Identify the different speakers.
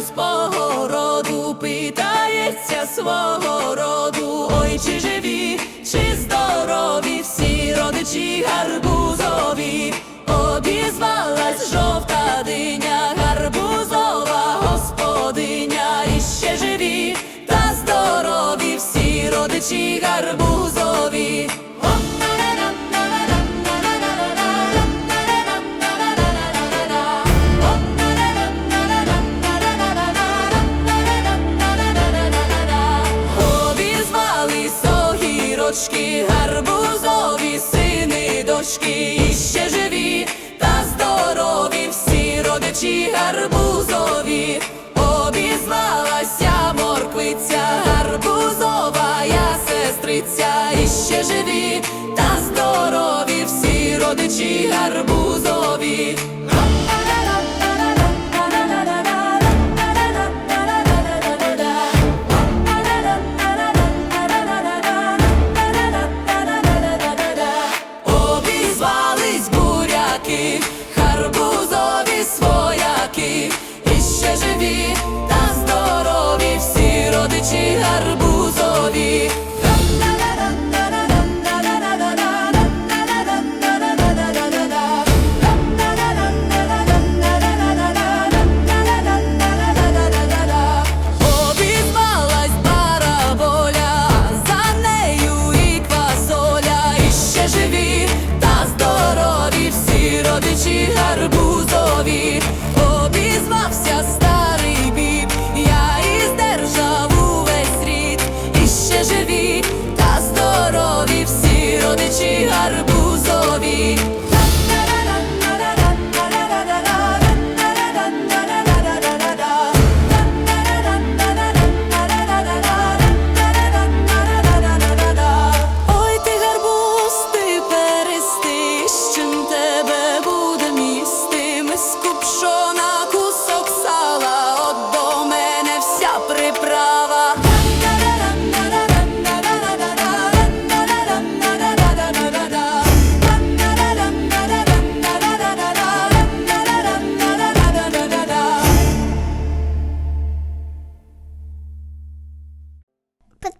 Speaker 1: у свого роду питається свого роду, ой, чи живі, чи здорові всі родичі гарбузові, обізвалась жовта диня, гарбузова господиня, іще живі та здорові всі родичі гарбузові огірочки, гарбузові сини, дочки, і ще живі та здорові, всі родичі гарбузові, обізвалася морквиця, гарбузова я сестриця, і ще живі та здорові, всі родичі гарбузові.